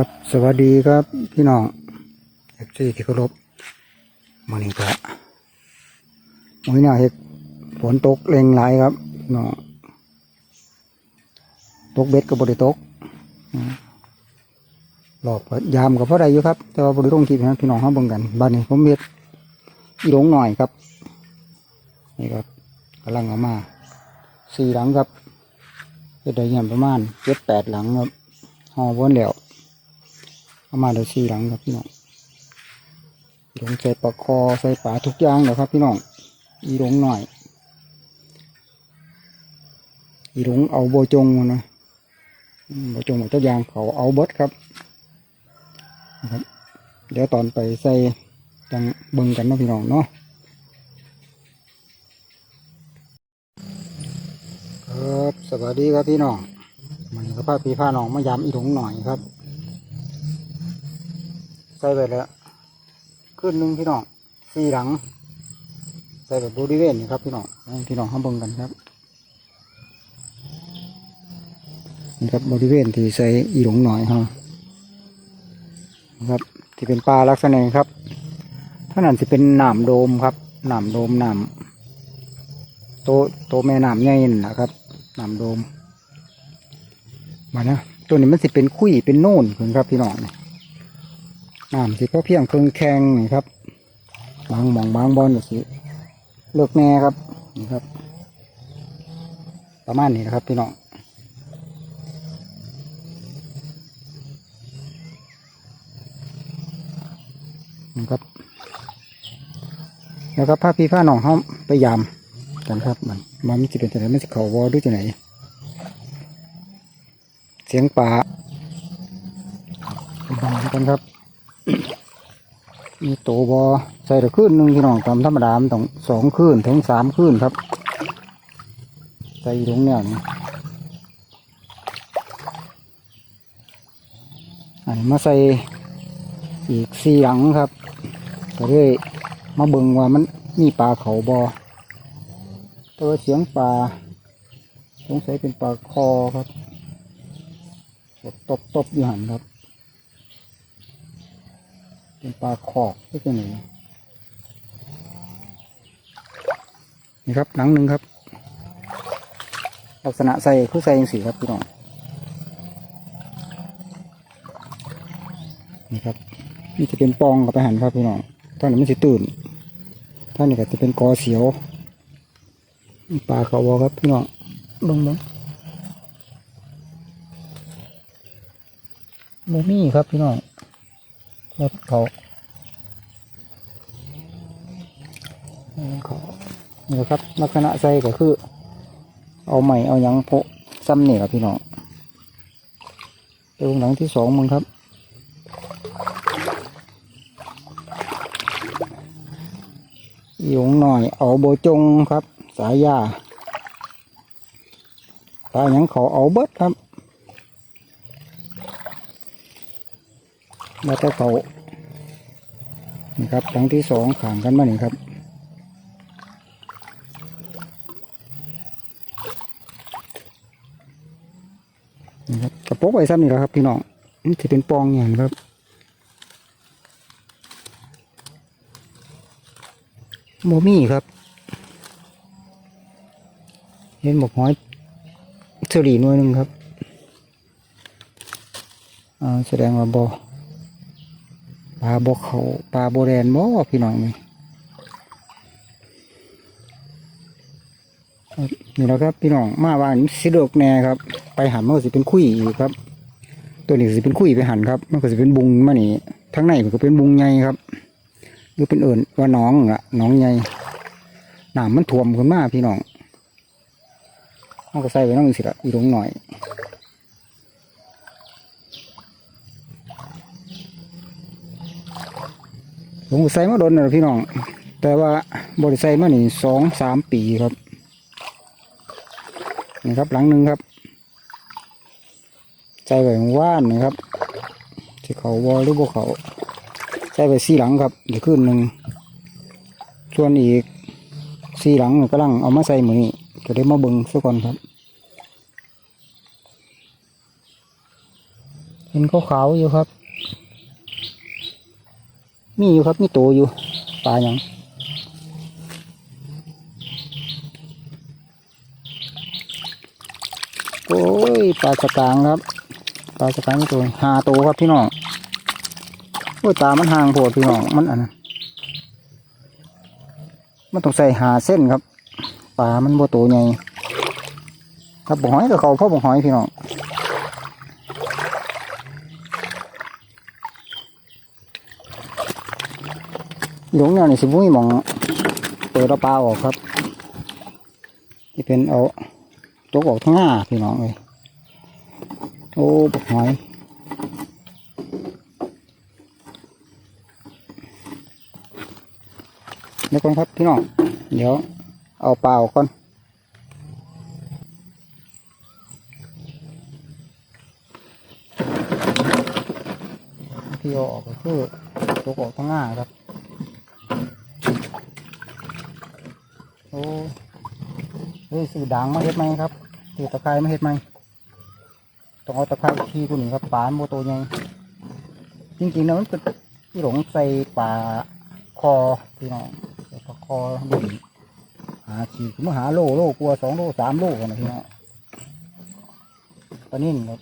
ครับ สวัสดีครับพี่น้องเอฟซีที่เคารพมันนี้ก็มื้อนี้เห็ดฝนตกเร่งหลายครับน้องตกเบ็ดกับบริตกหลอกยามกับพ่อใดอยู่ครับ แต่ว่าบริลงคลิปนะพี่น้องเขาเบิ่งกันบ้านนี้ผมเบ็ดอีหลงหน่อยครับ นี่ครับกำลังเอามาสี่หลังครับเฮ็ดได้เงี้ยประมาณเจ็ดแปดหลังครับห่อวนแล้ว เอามาได้สี่หลังครับพี่น้องลงใส่ปลาคอใส่ปลาทุกอย่างเลยครับพี่น้องอีหลงหน่อยอีหลงเอาโบจงนะอืมโบจงหมดทุกอย่างเขาเอาเบิดครับนะครับ เดี๋ยวตอนไปใส่จังเบิ่งกันนะพี่น้องเนาะครับสวัสดีครับพี่น้องมันก็พาพี่พาน้องมายามอีหลงหน่อยครับ ใส่ไปแล้วขึ้นหนึ่งพี่น้องสี่หลังใส่แบบบริเวณนี่ครับพี่น้องพี่น้องห้าเบิ่งกันครับนี่ครับบริเวณที่ใส่อีหลงหน่อยฮะนะครับ ที่เป็นปลาลักษณะนี้ครับท่านั้นจะเป็นหนามโดมครับหนามโดมหนามโตโตแม่หนามใหญ่นั่นะครับหนามโดมมานะตัวนี้มันสิเป็นคุยเป็นโน่นคุณครับพี่น้องนี่ น้ำสิพอเพียงเครื่องแข็งนี่ครับ บางหมองบางบอลก็สิเลิกแน่ครับนี่ครับ ประมาณนี้นะครับพี่น้องนี่ครับแล้วก็พาพี่พาหนองเขาไปยามกันครับมันมันจะเป็นจะไหนมันจะเขาวอหรือจะไหนเสียงป่าบังกันครับ มีโตบอใส่ตะขึ้นหนึ่งพี่น้องตามธรรมดามต้องสองขึ้นถึงสามขึ้นครับ ใส่ตรงเนี่ยนี่อันมาใส่อีกสี่หลังครับก็เลยมาเบิ่งว่ามันมีปลาเขาบอตัวเสียงปลาสงสัยเป็นปลาคอครับตบตบๆอยู่หันครับ เป็นปลาขอกที่เป็นอย่งนี่ครับหลังหนึ่งครับ ลักษณะใส่คือใส่ยังสีครับพี่น้องนี่ครับนี่จะเป็นปองกับไปหันครับพี่น้องท่านนี้มันจะตื่นท่านนี้ก็จะเป็นกอเสียวปลาเขาวอครับพี่น้องเบิ้งเบิ้งโมมี่ครับพี่น้อง รถเขาเขานี่ครับลักษณะใส่ก็คือ เอาใหม่เอายังโพะซ้ำเนี่ยครับพี่น้องเดี๋ยวหลังที่สองมึงครับหยงหน่อยเอาโบจงครับ สายยาตายังเขาเอาเบิดครับ แล้วก็เขานี่ครับครั้งที่สองขางกันมาหนึ่งครับนี่ครับกระโปงไว้ซ้ำนี่แหละครับพี่น้องนี่จะเป็นปองอย่างครับโมมี่ครับ เห็นบอกหอยเฉลี่หน่วยหนึ่งครับแสดงว่าบอ ปลาบกเขาปลาโบแดนบ่พี่น้องนี่นี่แล้วครับพี่น้องมาว่านี่สิดกแน่ครับ ไปหันมันก็สิเป็นคุยอีกครับ ตัวนี้สิเป็นคุยไปหันครับ มันก็สิเป็นบุงมานี่ทั้งในมันก็เป็นบุงใหญ่ครับหรือเป็นเอิญว่าน้องอะน้องใหญ่น้ำมันท่วมขึ้นมาพี่น้องมันก็ใส่ไว้น้องอีกสิละอีลงหน่อย ผมใส่มาโดนนะพี่น้อง แต่ว่าบริใส่มานี่สองสามปีครับ นี่ครับหลังหนึ่งครับใส่ไว้ว่านนะครับที่เขาวอลหรือบ่เขาใส่ไว้สี่หลังครับอีกขึ้นหนึ่งส่วนอีกสี่หลังนี่กำลังเอามาใส่มือนี้จะได้มาเบิ้งซะก่อนครับเห็นขาวๆอยู่ครับ มีอยู่ครับมีตัวอยู่ปลาอย่างโอ้ยปลาสกางครับปลาสกางนี่ตัวหาโตครับพี่น้องโอ้ยตามันห่างโผดพี่น้องมันอันนั้นมันต้องใส่หาเส้นครับปลามันบ่ตัวใหญ่ครับบ่หอยกับเขาพ่อบ่หอยพี่น้อง หลวงเนี่ยนี่สิบุ้ยหมองเปิดปลาออกครับ ที่เป็นเอาตกออกทั้งหน้าพี่น้องเลยโอ้บกหอยเดี๋ยวก่อนครับพี่น้อง เดี๋ยวเอาปลาออกก่อนที่เอาออกก็คือตกออกทั้งหน้าครับ อ้เฮ้ยสื่อด่างมาเฮ็ดไหมครับสื่อตะไคร้มาเฮ็ดไหมต้องเอาตะไคร้ทีกูนี่ครับปลาโมโตใหญ่จริงๆแล้วมันเป็นที่หลงใส่ปลาคอพี่น้องใส่ปลาคอดุ่นหาขีดมาหาโลโลกลัวสองโลสามโลกันนะพี่น้องปลานิ่นครับ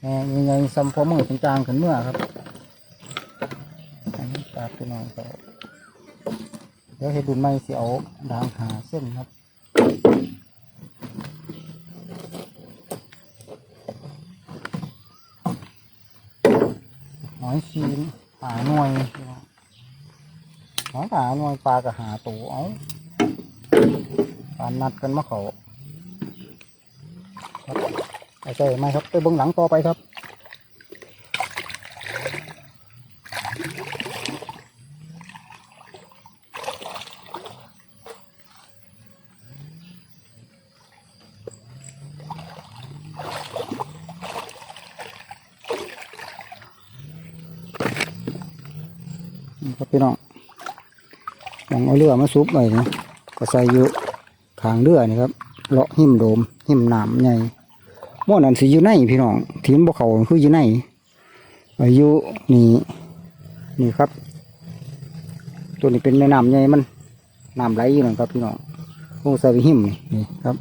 แง่ใหญ่ๆซัมพอมือจางๆขึ้นเมื่อครับอันนี้ปลาพี่น้องก็เดี๋ยวเห็ดดุนไม้เสิเอาดางหาเส้นครับหอยชีนหาหน่วยหอยหาหน่วยปลากับหาตัวเอาปลานัดกันมาเขาครับโอเคไหมครับไปเบื้องหลังต่อไปครับ ครับพี่น้องลองเอาเรือมาซุปไว้นะก็ใส่อยู่ขางเรือนี่ครับเลาะหิมโดมหิมหนามใหญ่ม้วนอันสิอยู่ในพี่น้องทีมนบ่เขาคืออยู่ในอายุนี่นี่ครับ ตัวนี้เป็นแม่น้ำใหญ่มันน้ำไหลอยู่นะครับพี่น้องพวกใส่ไปหิมนี่ครับ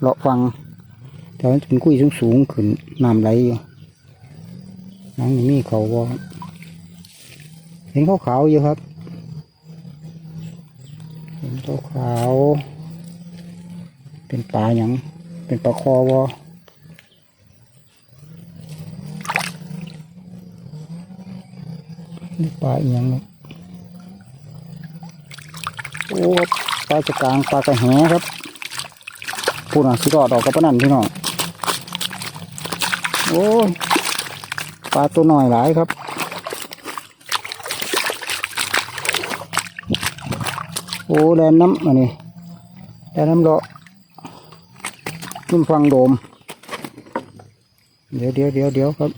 เลาะฟังแต่ว่าเป็นกุ้ยสูงสูงขึ้นน้ำไหลอยู่น้ำนี่มีเขาบ่ครับเห็นขาวขาวๆอยู่ครับ เห็นขาวขาวๆเป็นปลาอย่างเป็นปลาคอวอนี่ปลาอหย่างครับโอ้ปลาจะกลางปลากระแหครับพูดอะสิรอดออกกับปนั่นพี่น้องโอ้ยปลาตัวหน่อยหลายครับ อ้แดนน้ำอันนี้แดนน้ำเลาะขึ้นฟังโดม เดี๋ยวเดี๋ยวเดี๋ยวเดี๋ยวครับ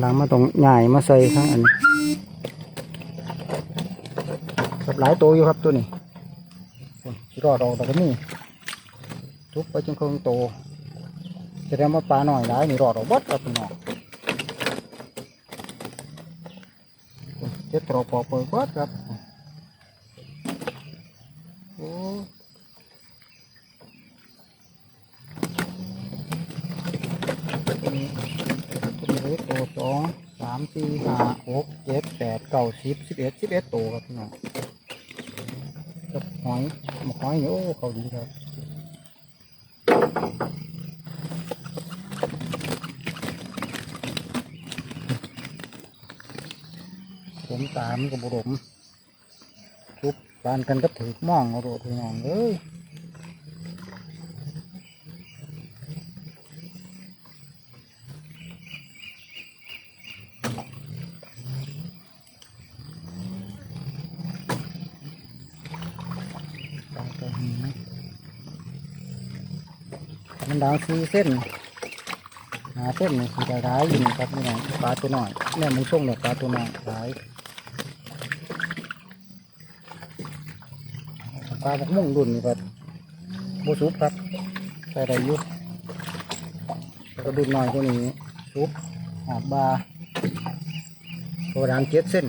หลังมาตรงใหญ่มาใส่ข้างอันนี้กับหลายตัวอยู่ครับตัวนี้สิรอดออกแต่ก็นี่ทุบไปจนคงโตจะได้มาปลาหน่อยหลายนี่รอดออกบัดครับพี่น้องเจ็ดตรอปอเปิดบัดครับ โอ้ตัวสองสามสี่ห้าหกเจ็ดแปดเก้าสิบสิบเอ็ดสิบเอ็ดตัวครับพี่น้องกับหอยหมกหอยนี่โอ้เขาดีครับผมตามกับบุรมทุบ ปานกันก็ถือมองเอาโดดพี่น้องเอ้ยมันดาวซีเส้นหาเส้นนี่คือจะร้ายอยู่นี่ครับพี่น้องปลาตัวน้อยเนี่ยมันช่วงเนี่ยปลาตัวน้อยร้าย ปลาบักมุ่งรุ่นนี่ครับโบสุกครับใส่ได้ยุแล้วก็ดุนน้อยกว่านี้ซุปหอบบาตัวดางเจ็ดเส้น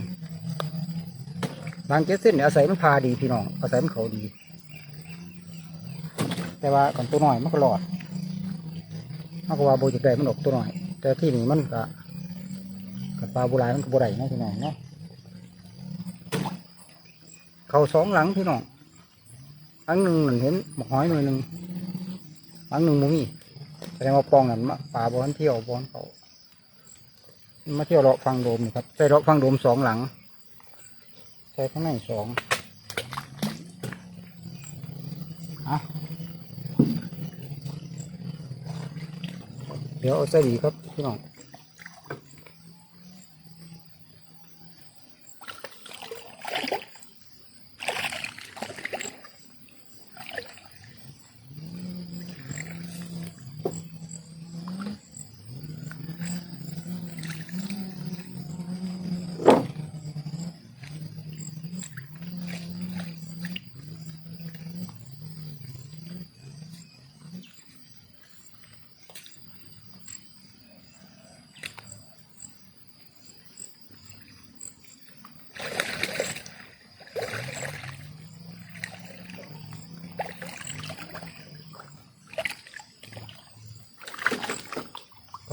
ดางเจ็ดเส้นเนี่ยอาศัยมันพาดีพี่น้องอาศัยมันเขาดี แต่ว่าก่อนตัวหน้อยมันก็หลอดมากกว่าโบจิกได้มันออกตัวหน้อย แต่ที่นี่มันก็กับปลาโบราณมันก็โบราณนะพี่น้องเนาะเขาสองหลังพี่น้อง หลังหนึ่งเหมือนเห็นหมกหอยหน่วยหนึ่งหลังหนึ่งมุมีแสดงว่าปองนั่นมาปลาบอลเที่ยวบอลเขามาเที่ยวเลาะฟังโดมนะครับใส่เลาะฟังโดมสองหลังใส่ข้างในสองอะเดี๋ยวเอาใส่ดีครับพี่น้อง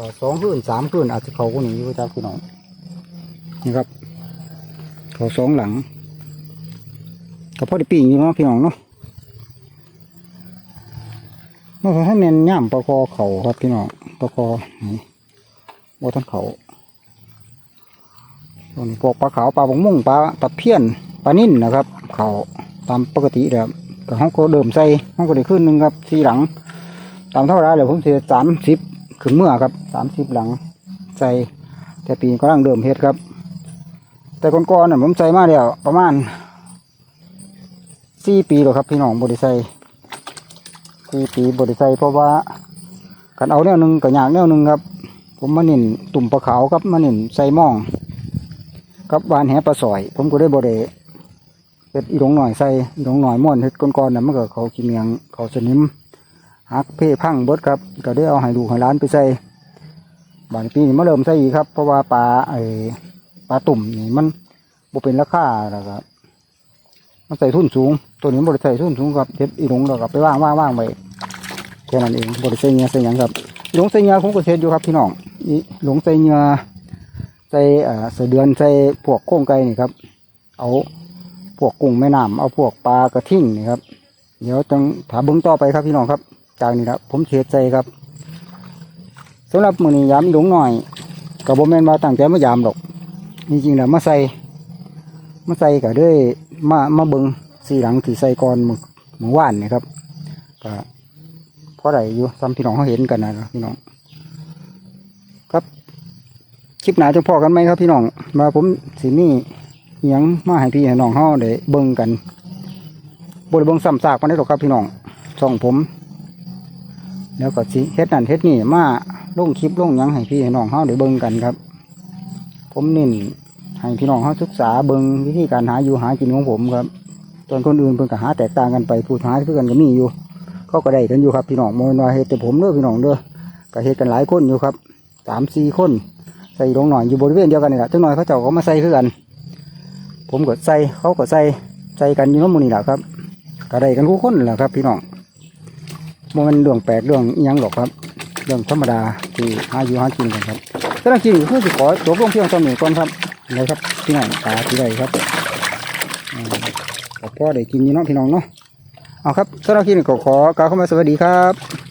ก็สองคืนสามคืนอาจจะเขาคนนี้อยู่จ้าพี่น้องนี่ครับเขาสองหลังก็พอได้ปีงอยู่เนาะพี่น้องเนาะเมื่อให้เน้นย่ำประคอเขาครับพี่น้องประคอนี่ว่าท่านเขาส่วนพวกปลาขาวปลาบงมุ่งปลาตะเพียนปลานิ่นนะครับ เขาตามปกติแล้วก็ห้องก็เดิมใส่ห้องก็ได้ขึ้นหนึ่งครับสี่หลัง ตามเท่าไรเลยวผมเสียสามสิบ ขึ้นเมื่อครับสามสิบหลังใส่แต่ปีก็ร่างเดิมเฮ็ดครับ แต่ก่อนๆน่ะผมใส่มาแล้วประมาณสี่ปีแล้วครับพี่น้องบริใส่สี่ปีบริใส่เพราะว่ากันเอาแนวหนึ่งกับอยางแนวหนึ่งครับ ผมมาเนินตุ่มปลาขาวครับมาเนินใส่หม่องกับวานแหปลาสอย ผมก็ได้บริเป็ดอีหลงหน่อยใส่อีหลงหน่อยม่วนเฮ็ดก่อนๆน่ะมันก็เขาขี้เมียงเขาสนิม หักเพ่พังเบิดครับ ก็ได้เอาให้ลูให้ร้านไปใส่บางปีนี้มาเริ่มใส่อีกครับ เพราะว่าปลาไอ้ปลาตุ่มนี่มันบ่เป็นราคาแล้วครับมันใส่ทุนสูง ตัวนี้บริใส่ทุนสูงครับเด็ดอีหลงเราก็ไปว่างว่างว่างไปแค่นั้นเองบริใส่เงี้ยใส่ยังครับหลงใส่เงี้ยผมก็เช็ดอยู่ครับพี่น้องอีหลงใส่เงี้ยใส่เอ่อใส่เดือนใส่พวกโค้งไก่นี่ครับ เอาพวกกุ้งแม่น้ำเอาพวกปลากระทิ่งนี่ครับ เดี๋ยวต้องถามเบิ้องต่อไปครับพี่น้องครับ จากนี้ครับผมเสียใจครับสำหรับมือนี้ยามหลงหน่อยกับโบแมนมาตั้งใจมายามหรอกจริงๆแล้วมาใส่มาใส่ก็ด้วยมามาเบิงสีหลังที่ใส่ก่อนมือมือว่านนี่ครับก็เพราะไรอยู่ซ้ำพี่น้องเขาเห็นกันนะครับพี่น้องครับคลิปหนาจะพอกันไหมครับพี่น้องมาผมสีนี่ยังมาให้พี่ให้น้องเขาได้เบิงกันบริเวณซ้ำซากมาได้หรอกครับพี่น้องช่องผม แล้วก็สิเฮ็ดนั่นเฮ็ดนี่มาลงคลิปลงยังให้พี่ให้น้องเฮาได้เบิ่งกันครับ ผมน้นให้พี่น้องเฮาศึกษาเบิ่งวิธีการหาอยู่หากินของผมครับส่วนคนอื่นเพิ่นก็หาแตกต่างกันไปผู้หาคือกันก็มีอยู่เขาก็ได้กันอยู่ครับพี่น้องโมนว่าเฮ็ดแต่ผมเด้อพี่น้องเด้อก็เฮ็ดกันหลายคนอยู่ครับสามสี่คน ใส่ลงหน่อยอยู่บริเวณเดียวกันนี่แหละจังหน่อยเขาเจ้าก็มาใส่คือกัน ผมก็ใส่เขาก็ใส่ใส่กันอยู่น้ำหมูนี่แหละครับก็ได้กันทุกคนแหละครับ พี่น้อง มันเรื่องแปลกเรื่องยังหรอกครับ เรื่องธรรมดาที่หาอยู่หากินกันครับแต่จริงๆคือสิขอจบลงเพียงเท่านี้ก่อนครับเลยครับที่ไหนตาที่ใดครับขอพ่อได้กินอยู่เนาะพี่น้องเนาะเอาครับสำหรับคลิปนี้ก็ขอกล่าวเข้ามาสวัสดีครับ